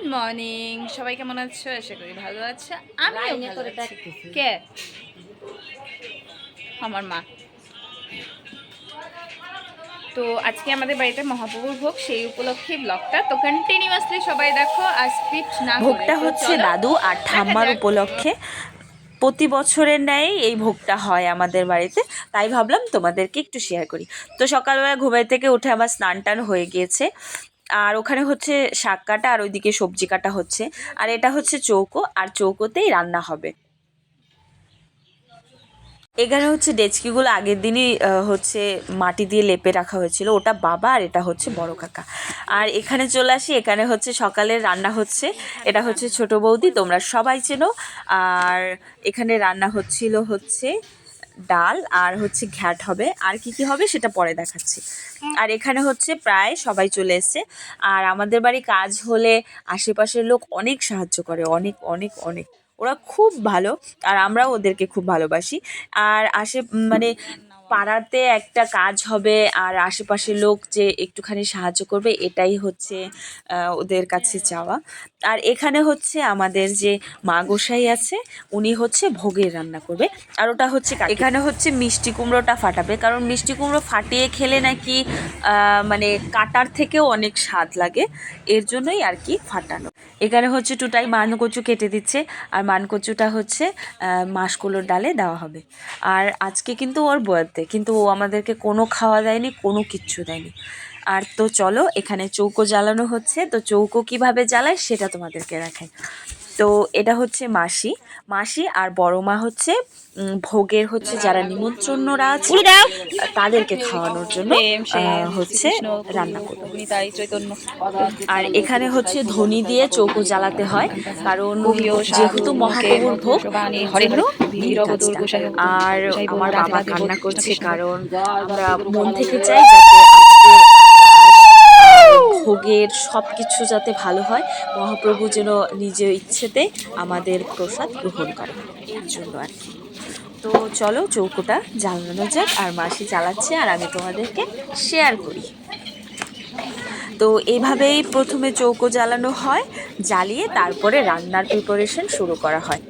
Good morning সবাই কেমন আছো? আশা করি ভালো আছে। আমি। কে? আমার মা। তো আজকে আমাদের বাড়িতে মহাপ্রভুর ভোগ সেই উপলক্ষে ব্লগটা। তো কন্টিনিউয়াসলি সবাই দেখো আর স্ক্রিপ্ট না ভোগটা হচ্ছে দাদু আর ঠাম্মার উপলক্ষে। প্রতি বছরের ন্যায় এই ভোগটা হয় আমাদের বাড়িতে। তাই ভাবলাম তোমাদেরকে একটু শেয়ার করি। তো সকালবেলা ঘুমাই থেকে উঠে আমার স্নান টান হয়ে গিয়েছে। আর ওখানে হচ্ছে শাক কাটা আর ওইদিকে সবজি কাটা হচ্ছে। আর এটা হচ্ছে চৌকো, আর চৌকোতেই রান্না হবে। এখানে হচ্ছে ডেচকিগুলো আগের দিনই হচ্ছে মাটি দিয়ে লেপে রাখা হয়েছিল। ওটা বাবা আর এটা হচ্ছে বড় কাকা। আর এখানে চলে আসি, এখানে হচ্ছে সকালের রান্না হচ্ছে। এটা হচ্ছে ছোট বৌদি, তোমরা সবাই চেনো। আর এখানে রান্না হচ্ছিল হচ্ছে ডাল আর হচ্ছে ঘ্যাট হবে। আর কি কি হবে সেটা পরে দেখাচ্ছি। আর এখানে হচ্ছে প্রায় সবাই চলে এসছে। আর আমাদের বাড়ি কাজ হলে আশেপাশের লোক অনেক সাহায্য করে। অনেক অনেক অনেক। ওরা খুব ভালো। আর আমরাও ওদেরকে খুব ভালোবাসি। আর আশে মানে পাড়াতে একটা কাজ হবে আর আশেপাশের লোক যে একটুখানি সাহায্য করবে এটাই হচ্ছে ওদের কাছে চাওয়া আর এখানে হচ্ছে আমাদের যে মা গোসাই আছে উনি হচ্ছে ভোগের রান্না করবে। আর ওটা হচ্ছে এখানে হচ্ছে মিষ্টি কুমড়োটা ফাটাবে কারণ মিষ্টি কুমড়ো ফাটিয়ে খেলে নাকি মানে কাটার থেকেও অনেক স্বাদ লাগে। এর জন্যই আর কি ফাটানো। এখানে হচ্ছে টুটাই মানকচু কেটে দিচ্ছে আর মানকচুটা হচ্ছে মাসকলোর ডালে দেওয়া হবে। আর আজকে কিন্তু ওর বার্থডে কিন্তু ও আমাদেরকে কোনো খাওয়া দেয়নি, কোনো কিচ্ছু দেয়নি। আর তো চলো, এখানে চৌকো জ্বালানো হচ্ছে। তো চৌকো কীভাবে জ্বালায় সেটা তোমাদেরকে দেখাই। তো এটা হচ্ছে মাসি। মাসি আর বড় মা হচ্ছে ভোগের হচ্ছে যারা নিমন্ত্রণরা আছে তাদেরকে খাওয়ানোর জন্য হচ্ছে রান্না করবে। আর এখানে হচ্ছে ধনি দিয়ে চৌকো জ্বালাতে হয় কারণ যেহেতু মহাপ্রভুর ভোগ আর আমার বাবা কান্না করছে কারণ আমরা মন থেকে চাই যাতে আজকে ভোগের সব কিছু যাতে ভালো হয়, মহাপ্রভু যেন নিজের ইচ্ছেতে আমাদের প্রসাদ গ্রহণ করে এর জন্য আর কি। তো চলো চৌকোটা জ্বালানো যাক, আর মাসি চালাচ্ছে আর আমি তোমাদেরকে শেয়ার করি। তো এইভাবেই প্রথমে চৌকো জ্বালানো হয়, জ্বালিয়ে তারপরে রান্নার প্রিপারেশন শুরু করা হয়।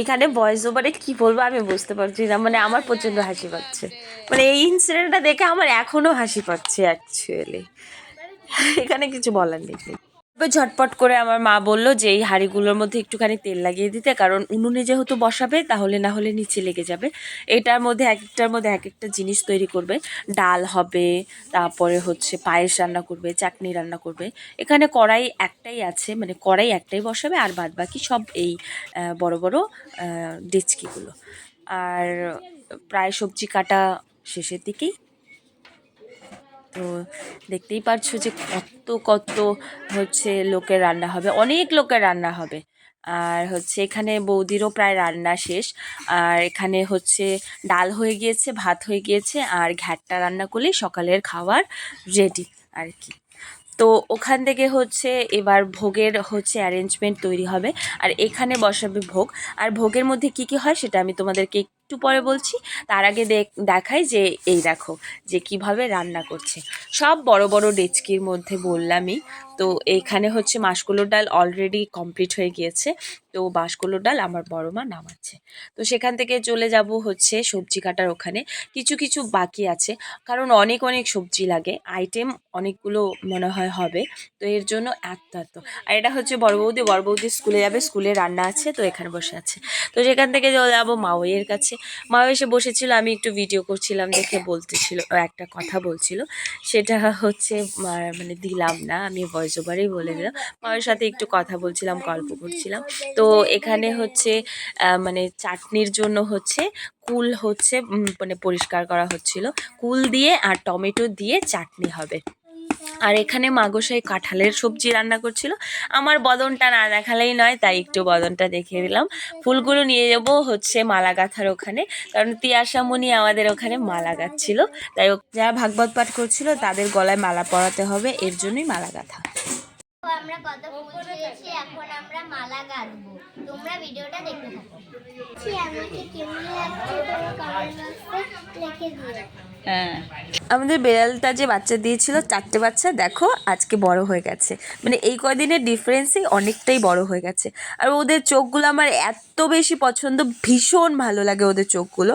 এখানে ভয়েস ওভারে কি বলব আমি বুঝতে পারছি না। মানে আমার প্রচণ্ড হাসি পাচ্ছে। মানে এই ইনসিডেন্টটা দেখে আমার এখনও হাসি পাচ্ছে অ্যাকচুয়ালি এখানে কিছু বলার নেই। তবে ঝটপট করে আমার মা বলল যে এই হাঁড়িগুলোর মধ্যে একটুখানি তেল লাগিয়ে দিতে, কারণ উনুনে যেহেতু বসাবে, তাহলে না হলে নিচে লেগে যাবে। এটার মধ্যে এক একটার মধ্যে এক একটা জিনিস তৈরি করবে। ডাল হবে, তারপরে হচ্ছে পায়েস রান্না করবে, চাটনি রান্না করবে। এখানে কড়াই একটাই আছে মানে কড়াই একটাই বসাবে, আর বাদ বাকি সব এই বড় বড় ডেচকিগুলো। আর প্রায় সবজি কাটা শেষের দিকেই। তো দেখতেই পারছ যে কত কত হচ্ছে লোকের রান্না হবে, অনেক লোকের রান্না হবে। আর হচ্ছে এখানে বৌদিরও প্রায় রান্না শেষ। আর এখানে হচ্ছে ডাল হয়ে গিয়েছে, ভাত হয়ে গিয়েছে, আর ঘ্যাটটা রান্না করলেই সকালের খাবার রেডি আর কি। তো ওখান থেকে হচ্ছে এবার ভোগের হচ্ছে অ্যারেঞ্জমেন্ট তৈরি হবে। আর এখানে বসাবে ভোগ। আর ভোগের মধ্যে কি কি হয় সেটা আমি তোমাদেরকে একটু পরে বলছি, তার আগে দেখ, দেখাই যে, এই দেখো, যে কীভাবে রান্না করছে। সব বড় বড় ডেচকির মধ্যে বললামই, তো এইখানে হচ্ছে মাসকলোর ডাল অলরেডি কমপ্লিট হয়ে গিয়েছে, তো বাসকলোর ডাল আমার বড় মা নামাচ্ছে। তো সেখান থেকে চলে যাব হচ্ছে সবজি কাটার ওখানে। কিছু কিছু বাকি আছে, কারণ অনেক অনেক সবজি লাগে আইটেম অনেকগুলো মনে হয় হবে, তো এর জন্য এত এত আর এটা হচ্ছে বড় বৌদি বড় বৌদি স্কুলে যাবে, স্কুলে রান্না আছে, তো এখানে বসে আছে। তো সেখান থেকে চলে যাব মা মাওয়ের কাছে মা এসে বসেছিল, আমি একটু ভিডিও করছিলাম, দেখে বলতেছিল একটা কথা বলছিল। সেটা হচ্ছে মানে দিলাম না, আমি ভয়েস ওভারেই বলে দিলাম। মায়ের সাথে একটু কথা বলছিলাম, গল্প করছিলাম। তো এখানে হচ্ছে মানে চাটনির জন্য হচ্ছে, কুল হচ্ছে মানে পরিষ্কার করা হচ্ছিল। কুল দিয়ে আর টমেটো দিয়ে চাটনি হবে। আর এখানে মাগোসাই কাঁঠালের সবজি রান্না করছিল। আমার বদনটা না দেখালেই নয়, তাই একটু বদনটা দেখিয়ে দিলাম। ফুলগুলো নিয়ে যাব হচ্ছে মালা গাঁথার ওখানে, কারণ তিয়াশামণি আমাদের ওখানে মালা গাঁথছিল তাই যারা ভাগবত পাঠ করছিল, তাদের গলায় মালা পরাতে হবে, এর জন্যই মালা গাঁথা আমরা কত ফুল ছিঁড়েছি এখন আমরা মালা গাঁথবো তোমরা ভিডিওটা দেখতে থাকো। আমাকে কেমন লাগছে তোমরা কমেন্ট বক্সে লিখে দিও। হ্যাঁ। আমাদের বেড়ালটা যে বাচ্চা দিয়েছিল চারটে বাচ্চা দেখো আজকে বড় হয়ে গেছে। মানে এই কদিনের ডিফারেন্সেই অনেকটাই বড় হয়ে গেছে। আর ওদের চোখগুলো আমার এত বেশি পছন্দ ভীষণ ভালো লাগে ওদের চোখগুলো।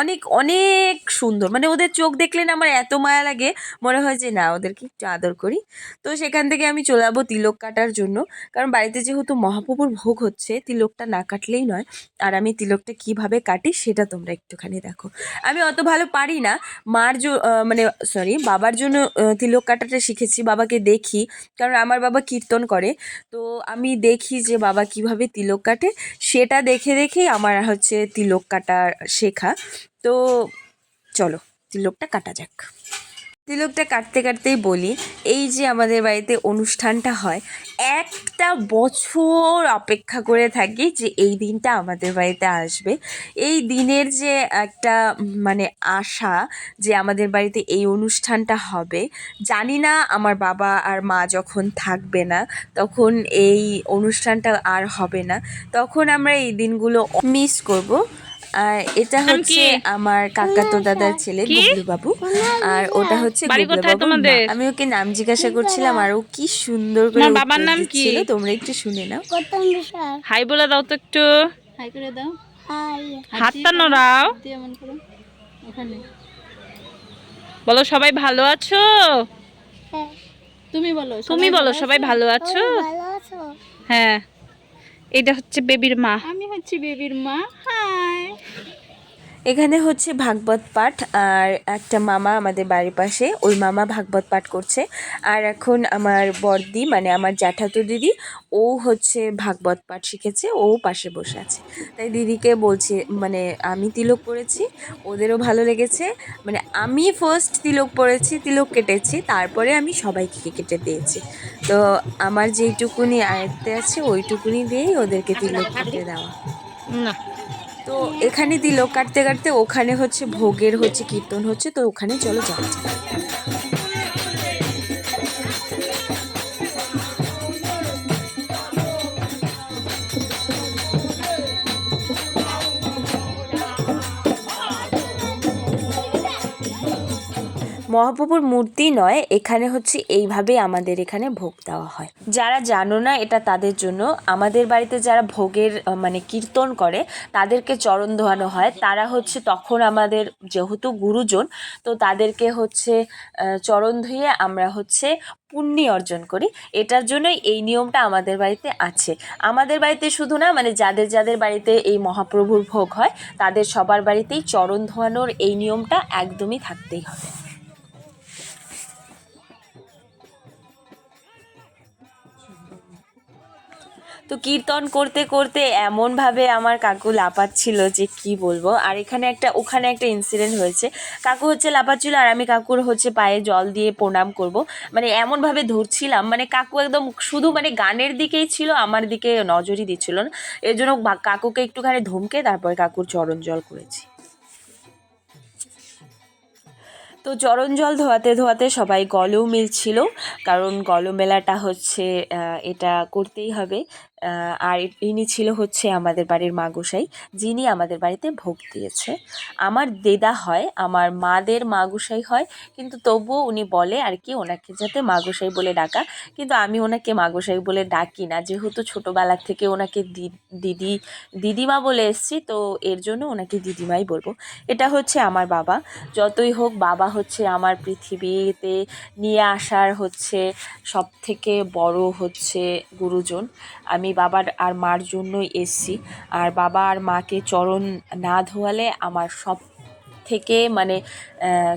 অনেক অনেক সুন্দর। মানে ওদের চোখ দেখলে না আমার এত মায়া লাগে মনে হয় যে না ওদেরকে একটু আদর করি। তো সেখান থেকে আমি চলে যাব তিলক কাটার জন্য। কারণ বাড়িতে যেহেতু মহাপ্রভুর ভোগ হচ্ছে, তিলকটা না কাটলেই নয়। আর আমি তিলকটা কীভাবে কাটি সেটা তোমরা একটুখানি দেখো। আমি অত ভালো পারি না। মার মানে সরি বাবার জন্য তিলক কাটাটা শিখেছি, বাবাকে দেখি। কারণ আমার বাবা কীর্তন করে। তো আমি দেখি যে বাবা কীভাবে তিলক কাটে। সেটা দেখে দেখেই আমার হচ্ছে তিলক কাটা শেখা। তো চলো, তিলকটা কাটা যাক। তিলকটা কাটতে কাটতেই বলি, এই যে আমাদের বাড়িতে অনুষ্ঠানটা হয়, একটা বছর অপেক্ষা করে থাকি যে এই দিনটা আমাদের বাড়িতে আসবে। এই দিনের যে একটা মানে আশা যে আমাদের বাড়িতে এই অনুষ্ঠানটা হবে, জানি না আমার বাবা আর মা যখন থাকবে না, তখন এই অনুষ্ঠানটা আর হবে না। তখন আমরা এই দিনগুলো মিস করব। আর এটা হচ্ছে? আমার কাকাতো দাদার ছেলে কি? গুবলু বাবু আর ওটা হচ্ছে বাড়ি গুবলু। তোমাদের? আমি ওকে নাম জিজ্ঞাসা করছিলাম আর ও কি সুন্দর করে বাবার নাম কি? তোমরা একটু শুনে নাও। হাই বলে দাও তো একটু। হাই করে দাও। হাই। হাতটা নড়াও। বলো সবাই ভালো আছো? হ্যাঁ। তুমি বলো তুমি বলো সবাই ভালো আছো? ভালো আছো? হ্যাঁ। এটা হচ্ছে বেবির মা। আমি হচ্ছি বেবির মা। হাই। এখানে হচ্ছে ভাগবত পাঠ আর একটা মামা আমাদের বাড়ির পাশে, ওই মামা ভাগবত পাঠ করছে। আর এখন আমার বর্দি মানে আমার জ্যাঠাতো দিদি, ও হচ্ছে ভাগবত পাঠ শিখেছে, ও পাশে বসে আছে। তাই দিদিকে বলছে মানে আমি তিলক পড়েছি, ওদেরও ভালো লেগেছে। মানে আমি ফার্স্ট তিলক পড়েছি, তিলক কেটেছি, তারপরে আমি সবাইকে কেটে দিয়েছি। তো আমার যেইটুকুনি আয়ত্তে আছে, ওইটুকুনি দিয়েই ওদেরকে তিলক কেটে দেওয়া। না। তো এখানে দিল কাটতে কাটতে, ওখানে হচ্ছে ভোগের হচ্ছে কীর্তন হচ্ছে, তো ওখানে চলো যাওয়া যাক। মহাপ্রভুর মূর্তি নয়, এখানে হচ্ছে এইভাবে আমাদের এখানে ভোগ দেওয়া হয়। যারা জানো না এটা তাদের জন্য, আমাদের বাড়িতে যারা ভোগের মানে কীর্তন করে, তাদেরকে চরণ ধোয়ানো হয়। তারা হচ্ছে তখন আমাদের যেহেতু গুরুজন, তো তাদেরকে হচ্ছে চরণ ধুয়ে আমরা হচ্ছে পুণ্যি অর্জন করি। এটার জন্যই এই নিয়মটা আমাদের বাড়িতে আছে। আমাদের বাড়িতে শুধু না মানে যাদের যাদের বাড়িতে এই মহাপ্রভুর ভোগ হয়, তাদের সবার বাড়িতেই চরণ ধোয়ানোর এই নিয়মটা একদমই থাকতেই হবে। তো কীর্তন করতে করতে এমনভাবে আমার কাকু লাপাচ্ছিল যে কি বলব? আর এখানে একটা, ওখানে একটা ইনসিডেন্ট হয়েছে। কাকু হচ্ছে লাপাচ্ছিল আর আমি কাকুর হচ্ছে পায়ে জল দিয়ে প্রণাম করব। মানে এমনভাবে ধরছিলাম মানে কাকু একদম শুধু মানে গানের দিকেই ছিল, আমার দিকে নজরই দিচ্ছিল না। এর জন্য কাকুকে একটুখানি ধমকে তারপরে কাকুর চরণ জল করেছি। তো চরণ জল ধোয়াতে ধোয়াতে সবাই গলও মিলছিল, কারণ গলমেলাটা হচ্ছে এটা করতেই হবে। আর ইনি ছিল হচ্ছে আমাদের বাড়ির মা গোসাই যিনি আমাদের বাড়িতে ভোগ দিয়েছে। আমার দেদা হয়, আমার মাদের মা গোসাই হয়, কিন্তু তবুও উনি বলে আর কি, ওনাকে যাতে মা গোসাই বলে ডাকা। কিন্তু আমি ওনাকে মা গোসাই বলে ডাকি না, যেহেতু ছোটোবেলার থেকে ওনাকে দিদি, দিদিমা বলে এসছি, তো এর জন্য ওনাকে দিদিমাই বলব। এটা হচ্ছে আমার বাবা। যতই হোক, বাবা হচ্ছে আমার পৃথিবীতে নিয়ে আসার হচ্ছে সব থেকে বড় হচ্ছে গুরুজন। আমি বাবার আর মার জন্যই এসছি। আর বাবা আর মাকে চরণ না ধোয়ালে আমার সব থেকে মানে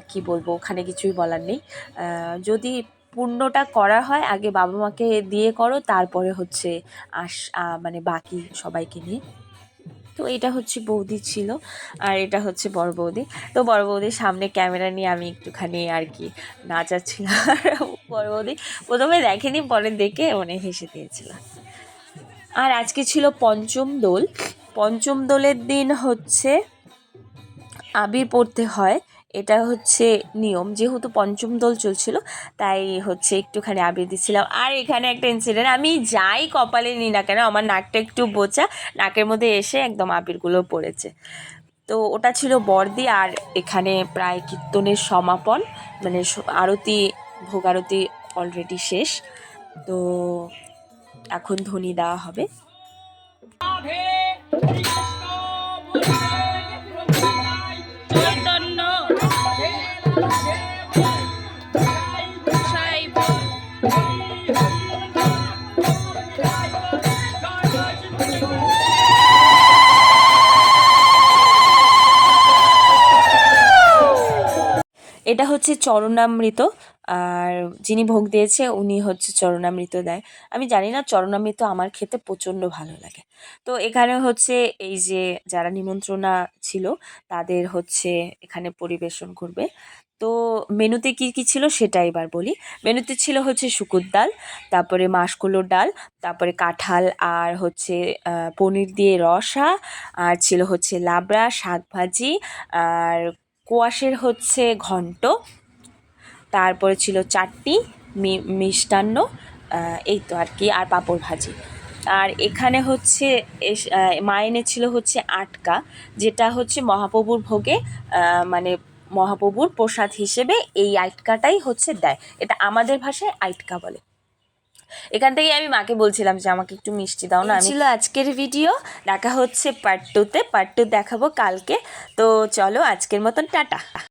কি বলব, ওখানে কিছুই বলার নেই। যদি পূর্ণটা করা হয়, আগে বাবা মাকে দিয়ে করো, তারপরে হচ্ছে আস মানে বাকি সবাইকে নিয়ে। তো এটা হচ্ছে বৌদি ছিল, আর এটা হচ্ছে বড় বৌদি। তো বড় বৌদির সামনে ক্যামেরা নিয়ে আমি একটুখানি আর কি নাচাচ্ছিলাম। বড় বৌদি প্রথমে দেখেনি, পরে দেখে মানে হেসে দিয়েছিল। আর আজকে ছিল পঞ্চম দোল। পঞ্চম দোলের দিন হচ্ছে আবির পড়তে হয়। এটা হচ্ছে নিয়ম। যেহেতু পঞ্চম দোল চলছিল, তাই হচ্ছে একটুখানি আবির দিচ্ছিলাম। আর এখানে একটা ইনসিডেন্ট আমি যাই কপালে নিই না কেন, আমার নাকটা একটু বোচা, নাকের মধ্যে এসে একদম আবিরগুলো পড়েছে। তো ওটা ছিল বর্দি আর এখানে প্রায় কীর্তনের সমাপন মানে আরতি ভোগ আরতি অলরেডি শেষ। তো এখন ধ্বনি দেওয়া হবে। এটা হচ্ছে চরণামৃত। আর যিনি ভোগ দিয়েছে, উনি হচ্ছে চরণামৃত দেয় আমি জানি না চরণামৃত আমার খেতে প্রচণ্ড ভালো লাগে। তো এখানে হচ্ছে এই যে যারা নিমন্ত্রণা ছিল, তাদের হচ্ছে এখানে পরিবেশন করবে। তো মেনুতে কি কি ছিল সেটা এবার বলি। মেনুতে ছিল হচ্ছে শুকুর ডাল, তারপরে মাসকলোর ডাল, তারপরে কাঁঠাল আর হচ্ছে পনির দিয়ে রসা, আর ছিল হচ্ছে লাবড়া, শাক ভাজি, আর কোয়াশের হচ্ছে ঘন্ট। তারপরে ছিল চাটনি মি- মিষ্টান্ন এই তো আর কি আর পাঁপড় ভাজি। আর এখানে হচ্ছে এস- আহ, মা এনেছিল হচ্ছে আটকা যেটা হচ্ছে মহাপ্রভুর ভোগে মানে মহাপ্রভুর প্রসাদ হিসেবে এই আটকাটাই হচ্ছে দেয়। এটা আমাদের ভাষায় আটকা বলে। এখান থেকে আমি মাকে বলছিলাম যে আমাকে একটু মিষ্টি দাও না ছিল আজকের ভিডিও দেখা হচ্ছে পার্ট টুতে পার্ট টু দেখাবো কালকে। তো চলো আজকের মতন টাটা।